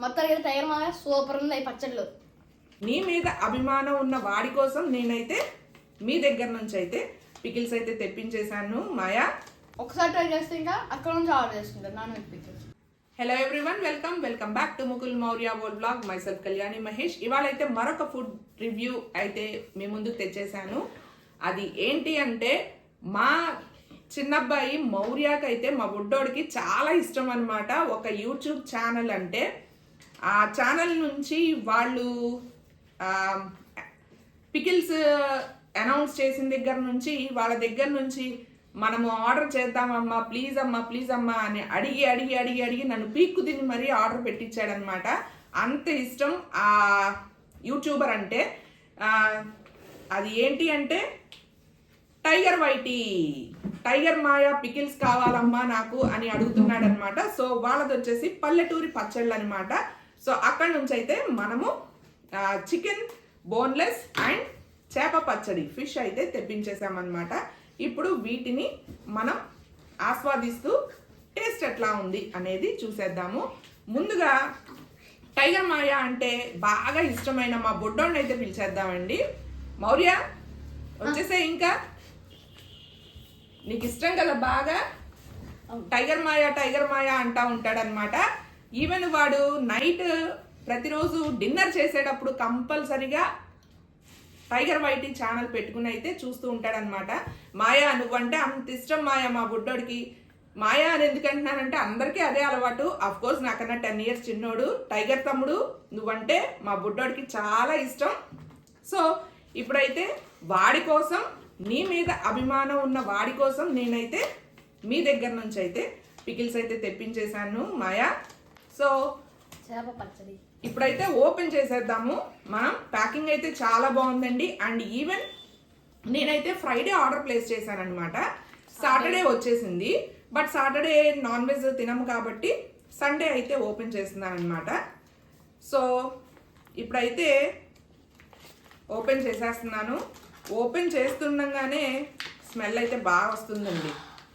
మొత్తానికి అయితే టైగర్ మాయ సూపర్ ఉంది పచ్చళ్ళు. నీ మీద అభిమానం ఉన్న వాడి కోసం నేనైతే మీ దగ్గర నుంచి అయితే పికిల్స్ అయితే తెప్పించేశాను మాయా. ఒకసారి ట్రై చేస్తే ఇంకా అక్కడ నుంచి ఆర్డర్ చేసుకుంటారు non veg pictures hello everyone welcome welcome back to Mukul Maurya world blog myself Kalyani Mahesh ఇవాళ అయితే మరొక ఫుడ్ రివ్యూ అయితే మీ ముందుకు తెచ్చేసాను అది ఏంటి అంటే మా చిన్నబ్బాయి మౌర్యాకి అయితే మా బుడ్డోడికి చాలా ఇష్టం అనమాట ఒక యూట్యూబ్ ఛానల్ అంటే ఆ ఛానల్ నుంచి వాళ్ళు పికిల్స్ అనౌన్స్ చేసిన దగ్గర నుంచి వాళ్ళ దగ్గర నుంచి మనము ఆర్డర్ చేద్దామమ్మా ప్లీజ్ అమ్మా ప్లీజ్ అమ్మా అని అడిగి అడిగి అడిగి అడిగి నన్ను పీక్కు తిని మరీ ఆర్డర్ పెట్టించాడనమాట అంత ఇష్టం ఆ యూట్యూబర్ అంటే. అది ఏంటి అంటే Tiger Y T Tiger Maya pickles కావాలమ్మా నాకు అని అడుగుతున్నాడనమాట సో వాళ్ళది వచ్చేసి పల్లెటూరి పచ్చళ్ళు అనమాట సో అక్కడ నుంచి అయితే మనము చికెన్ బోన్లెస్ అండ్ చేప పచ్చడి ఫిష్ అయితే తెప్పించేసామన్నమాట. ఇప్పుడు వీటిని మనం ఆస్వాదిస్తూ టేస్ట్ ఎట్లా ఉంది అనేది చూసేద్దాము. ముందుగా టైగర్ మాయా అంటే బాగా ఇష్టమైన మా బుడ్డోడిని అయితే పిలిచేద్దామండి. మౌర్య వచ్చేసే ఇంకా. నీకు ఇష్టం కదా బాగా? టైగర్ మాయా టైగర్ మాయా అంటా ఉంటాడనమాట ఈవెన్ వాడు నైట్ ప్రతిరోజు డిన్నర్ చేసేటప్పుడు కంపల్సరిగా టైగర్ వైటీ ఛానల్ పెట్టుకుని అయితే చూస్తూ ఉంటాడనమాట మాయా నువ్వంటే అంత ఇష్టం మాయా మా బుడ్డోడికి. మాయా అని ఎందుకంటున్నానంటే అందరికీ అదే అలవాటు. అఫ్ కోర్స్ నాకన్నా టెన్ ఇయర్స్ చిన్నోడు టైగర్ తమ్ముడు నువ్వంటే మా బుడ్డోడికి చాలా ఇష్టం. సో ఇప్పుడైతే వాడి కోసం నీ మీద అభిమానం ఉన్న వాడి కోసం నేనైతే మీ దగ్గర నుంచి అయితే పికిల్స్ అయితే తెప్పించేశాను. మాయా సో చేప పచ్చడి. ఇప్పుడైతే ఓపెన్ చేసేద్దాము. మనం ప్యాకింగ్ అయితే చాలా బాగుందండి. అండ్ ఈవెన్ నేనైతే ఫ్రైడే ఆర్డర్ ప్లేస్ చేశాను అనమాట సాటర్డే. వచ్చేసింది. బట్ సాటర్డే నాన్ వెజ్ తినము కాబట్టి సండే అయితే ఓపెన్ చేస్తున్నాను అనమాట సో ఇప్పుడైతే ఓపెన్ చేసేస్తున్నాను. ఓపెన్ చేస్తుండగానే స్మెల్ అయితే బాగా వస్తుందండి.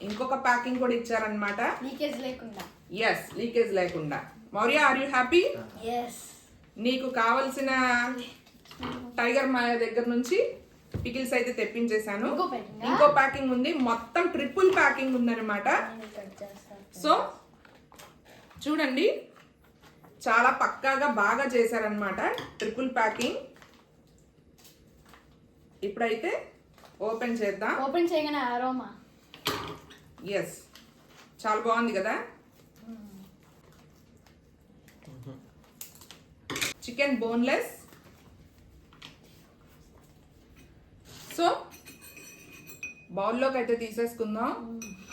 ఇంకొక ప్యాకింగ్ కూడా ఇచ్చారనమాట లీకేజ్ లేకుండా. ఎస్ లీకేజ్ లేకుండా. మౌర్య ఆర్ యూ హ్యాపీ నీకు కావలసిన టైగర్ మాయ దగ్గర నుంచి పికిల్స్ అయితే తెప్పించేశాను. ఇంకో ప్యాకింగ్ ఉంది. మొత్తం ట్రిపుల్ ప్యాకింగ్ ఉందన్నమాట. సో చూడండి. చాలా పక్కాగా బాగా చేశారనమాట ట్రిపుల్ ప్యాకింగ్ ఇప్పుడైతే ఓపెన్ చేద్దాం. ఓపెన్ చేయగానే అరోమా ఎస్ చాలా బాగుంది కదా? చికెన్ బోన్లెస్ సో బౌల్లోకి అయితే తీసేసుకుందాం.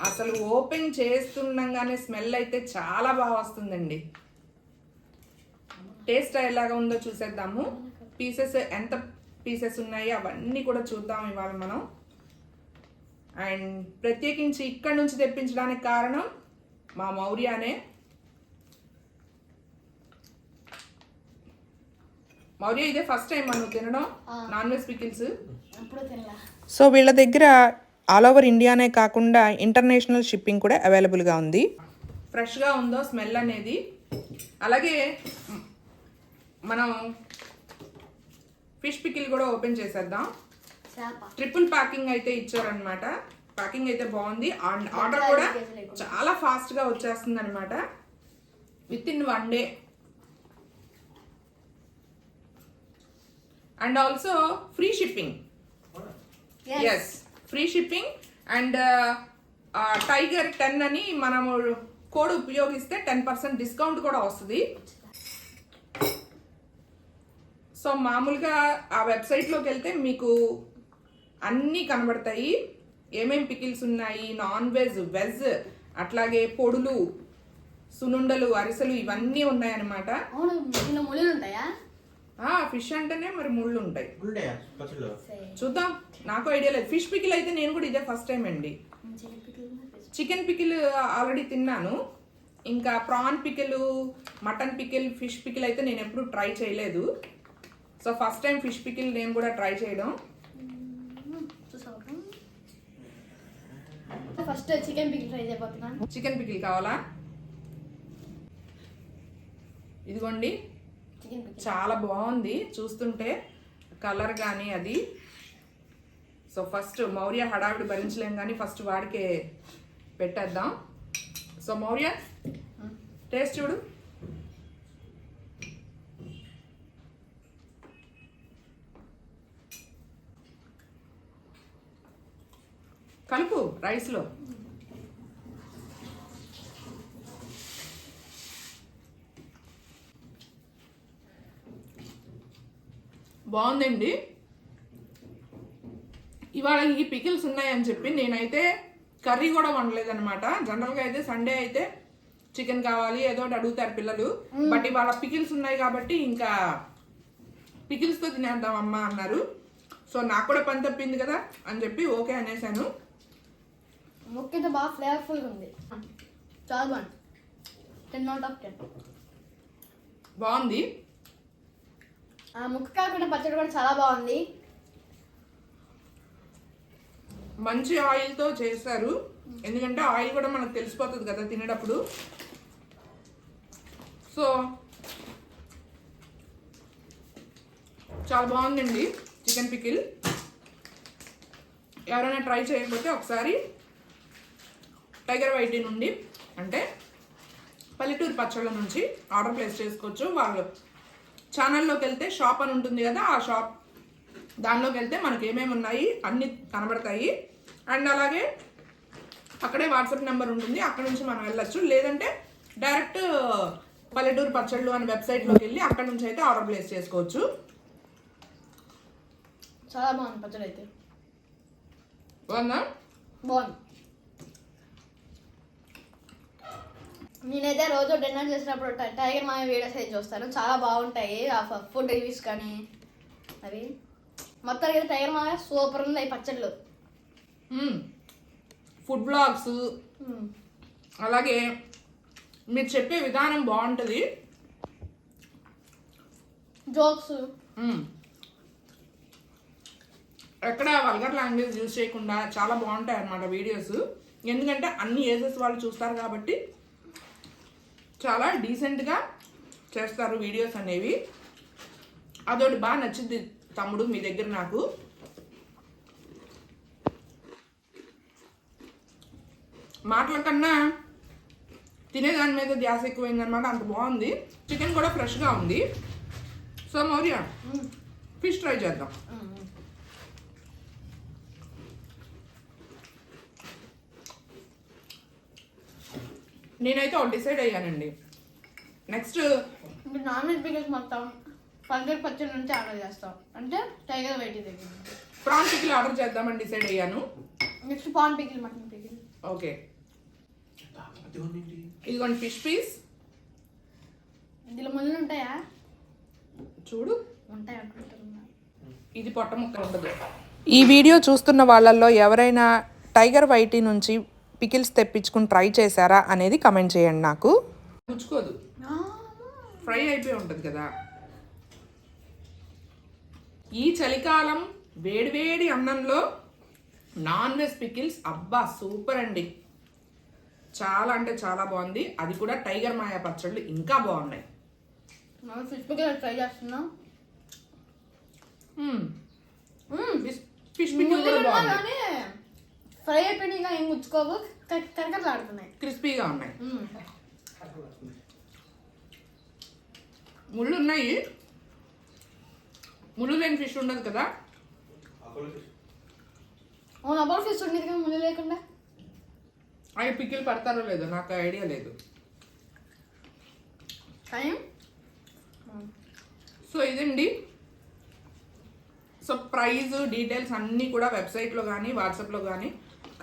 అసలు ఓపెన్ చేస్తుండగానే స్మెల్ అయితే చాలా బాగా వస్తుందండి. టేస్ట్ ఎలాగా ఉందో చూసేద్దాము. పీసెస్ ఎంత పీసెస్ ఉన్నాయి అవన్నీ కూడా చూద్దాం ఇవాళ మనం. అండ్ ప్రత్యేకించి ఇక్కడ నుంచి తెప్పించడానికి కారణం మా మౌర్యానే మౌర్య ఇదే ఫస్ట్ టైం మనం తినడం? నాన్ వెజ్ పికిల్స్ సో వీళ్ళ దగ్గర ఆల్ ఓవర్ ఇండియానే కాకుండా ఇంటర్నేషనల్ షిప్పింగ్ కూడా అవైలబుల్గా ఉంది. ఫ్రెష్గా ఉందో స్మెల్ అనేది. అలాగే మనం ఫిష్ పికిల్ కూడా ఓపెన్ చేసేద్దాం. ట్రిపుల్ ప్యాకింగ్ అయితే ఇచ్చారనమాట ప్యాకింగ్ అయితే బాగుంది. అండ్ ఆర్డర్ కూడా చాలా ఫాస్ట్గా వచ్చేస్తుంది అనమాట within one day and also free shipping yes free shipping and Tiger ten అని మనము కోడ్ ఉపయోగిస్తే టెన్ పర్సెంట్ డిస్కౌంట్ కూడా వస్తుంది. సో మామూలుగా ఆ వెబ్సైట్లోకి వెళ్తే మీకు అన్నీ కనబడతాయి. ఏమేం పికిల్స్ ఉన్నాయి? నాన్ వెజ్ వెజ్ అట్లాగే పొడులు సునుండలు అరిసెలు ఇవన్నీ ఉన్నాయన్నమాట. అవును? ఇందులో ముళ్ళు ఉంటాయా? ఆ ఫిష్ అంటేనే మరి ముళ్ళు ఉంటాయి. చూద్దాం. నాకు ఐడియా లేదు. ఫిష్ పికిల్ అయితే నేను కూడా ఇదే ఫస్ట్ టైం అండి. చికెన్ పికిల్ ఆల్రెడీ తిన్నాను. ఇంకా prawn pickle mutton pickle fish pickle అయితే నేను ఎప్పుడు ట్రై చేయలేదు. So first time fish pickle నేను కూడా ట్రై చేయడం. ఫస్ట్ చికెన్ పిక్ ట్రై చేయబోతున్నాను చికెన్ పికిల్ కావాలా? ఇదిగోండి. Chicken pickle. చాలా బాగుంది. చూస్తుంటే కలర్ కానీ అది. సో ఫస్ట్ మౌర్య హడావిడి భరించలేం కానీ ఫస్ట్ వాడికే పెట్టేద్దాం. సో మౌర్య టేస్ట్ చూడు. కలుపు రైస్లో. బాగుందండి. ఇవాళ ఈ పికిల్స్ ఉన్నాయని చెప్పి నేనైతే కర్రీ కూడా వండలేదన్నమాట. జనరల్గా అయితే సండే అయితే చికెన్ కావాలి ఏదో ఒకటి అడుగుతారు పిల్లలు. బట్ ఇవాళ పికిల్స్ ఉన్నాయి కాబట్టి ఇంకా పికిల్స్తో తినేద్దాం అమ్మ అన్నారు. సో నాకు కూడా పని తప్పింది కదా అని చెప్పి ఓకే అనేసాను. ముక్క అయితే బాగా ఫ్లేవర్ఫుల్గా ఉంది. చాలా బాగుంది. టెన్ అవుట్ ఆఫ్ టెన్ బాగుంది. ఆ ముక్క కాకుండా పచ్చడి కూడా చాలా బాగుంది. మంచి ఆయిల్తో చేస్తారు ఎందుకంటే ఆయిల్ కూడా మనకు తెలిసిపోతుంది కదా తినేటప్పుడు. సో చాలా బాగుందండి చికెన్ పికిల్. ఎవరైనా ట్రై చేయకపోతే ఒకసారి టైగర్ వైటీ నుండి అంటే పల్లెటూరు పచ్చళ్ళ నుంచి ఆర్డర్ ప్లేస్ చేసుకోవచ్చు. వాళ్ళు ఛానల్లోకి వెళ్తే షాప్ అని ఉంటుంది కదా ఆ షాప్ దానిలోకి వెళ్తే మనకి ఏమేమి ఉన్నాయి అన్ని కనబడతాయి. అండ్ అలాగే అక్కడే వాట్సాప్ నెంబర్ ఉంటుంది అక్కడ నుంచి మనం వెళ్ళొచ్చు. లేదంటే డైరెక్ట్ పల్లెటూరు పచ్చళ్ళు అనే వెబ్సైట్లోకి వెళ్ళి అక్కడ నుంచి అయితే ఆర్డర్ ప్లేస్ చేసుకోవచ్చు. చాలా బాగుంది పచ్చడి అయితే బాగుందా? బాగుంది. నేనైతే రోజు డిన్నర్ చేసినప్పుడు టైగర్ మాయ వీడియోస్ అయితే చూస్తాను. చాలా బాగుంటాయి. ఆ ఫుడ్ రివ్యూస్ కానీ అవి. మొత్తానికి అయితే టైగర్ మాయ సూపర్ ఉంది పచ్చళ్ళు. Food blogs. అలాగే మీరు చెప్పే విధానం బాగుంటుంది. జోక్స్. ఎక్కడ వల్గర్ లాంగ్వేజ్ యూజ్ చేయకుండా చాలా బాగుంటాయి అన్నమాట వీడియోస్. ఎందుకంటే అన్ని ఏజెస్ వాళ్ళు చూస్తారు కాబట్టి చాలా డీసెంట్గా చేస్తారు వీడియోస్ అనేవి. అదొకటి బాగా నచ్చింది తమ్ముడు మీ దగ్గర నాకు. మాటల కన్నా తినేదాని మీద ధ్యాస ఎక్కువైందనమాట అంత బాగుంది. చికెన్ కూడా ఫ్రెష్గా ఉంది. సో మౌర్య. ఫిష్ ట్రై చేద్దాం. నేనైతే ఒక డిసైడ్ అయ్యానండి. నెక్స్ట్ ఇప్పుడు నాన్ వెజ్ మొత్తం పంకర్ పచ్చడి నుంచి ఆర్డర్ చేస్తాం. అంటే టైగర్ వైట్ దగ్గర ప్రాన్ పికిల్ ఆర్డర్ చేద్దామని డిసైడ్ అయ్యాను. Next prawn pickle mutton pickle okay ఇదిగోండి ఫిష్ పీస్ ఇందులో ముళ్ళు ఉంటాయా? చూడు. ఉంటాయి అనుకుంటున్నా. ఇది పొట్ట ముక్క ఉండదు ఈ వీడియో చూస్తున్న వాళ్ళల్లో ఎవరైనా టైగర్ వైటీ నుంచి పికిల్స్ తెప్పించుకుని ట్రై చేశారా అనేది కమెంట్ చేయండి నాకు. పుచ్చుకోదు ఫ్రై అయిపోయి ఉంటుంది కదా. ఈ చలికాలం వేడివేడి అన్నంలో నాన్ వెజ్ పికిల్స్ అబ్బా సూపర్ అండి. చాలా అంటే చాలా బాగుంది. అది కూడా టైగర్ మాయా పచ్చళ్ళు ఇంకా బాగున్నాయి. ఫిష్ పికిల్ ట్రై చేస్తున్నాం. ఫిష్- పికిల్ ఫ్రై అయిపోయినాయిగా ఏం గుచ్చుకోవు కరకరలాడుతున్నాయి క్రిస్పీగా ఉన్నాయి. ముళ్ళు ఉన్నాయి ముళ్ళు లేని ఫిష్ ఉండదు కదా? అవును ఫిష్. ఉండేది కానీ ముళ్ళు లేకుండా? అవి పికిల్ పడతారో లేదో నాకు ఐడియా లేదు. కానీ సో ఇదండి. సో ప్రైస్ డీటెయిల్స్ అన్నీ కూడా వెబ్సైట్లో కానీ వాట్సాప్లో కానీ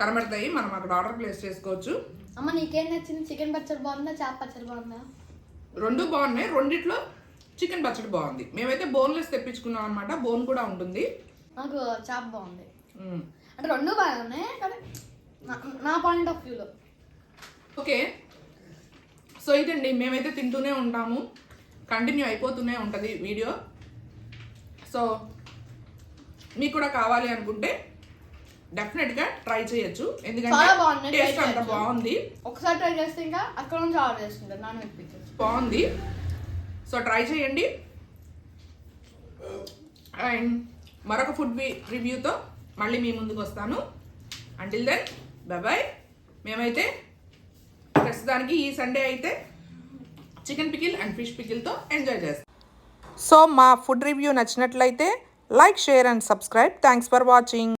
కనబడతాయి. మనం అక్కడ ఆర్డర్ ప్లేస్ చేసుకోవచ్చు. అమ్మ నీకేం నచ్చింది? చికెన్ పచ్చడి బాగుందా? చేప పచ్చడి బాగుందా? రెండు బాగున్నాయి. రెండిట్లో చికెన్ పచ్చడి బాగుంది. మేమైతే బోన్లెస్ తెప్పించుకున్నాం అనమాట బోన్ కూడా ఉంటుంది. నాకు చేప బాగుంది. అంటే రెండు బాగున్నాయి కానీ నా- నా పాయింట్ ఆఫ్ వ్యూలో ఓకే. సో ఇదండి. మేమైతే తింటూనే ఉంటాము. కంటిన్యూ అయిపోతూనే ఉంటుంది వీడియో. సో మీకు కూడా కావాలి అనుకుంటే డెఫినెట్గా ట్రై చేయొచ్చు. ఎందుకంటే టేస్ట్ అంత. బాగుంది. ఒకసారి ట్రై చేస్తే ఇంకా అక్కడ నుంచి ఆర్డర్ చేసుకుంటారు నాన్ వెజ్ పిక్చర్స్ బాగుంది. సో ట్రై చేయండి. అండ్ మరొక ఫుడ్ రివ్యూతో మళ్ళీ మీ ముందుకు వస్తాను. అంటిల్ దెన్ బాయ్ మేమైతే ప్రస్తుతానికి ఈ సండే అయితే చికెన్ పికిల్ అండ్ ఫిష్ పికిల్తో ఎంజాయ్ చేస్తాం. సో మా ఫుడ్ రివ్యూ నచ్చినట్లయితే like share and subscribe thanks for watching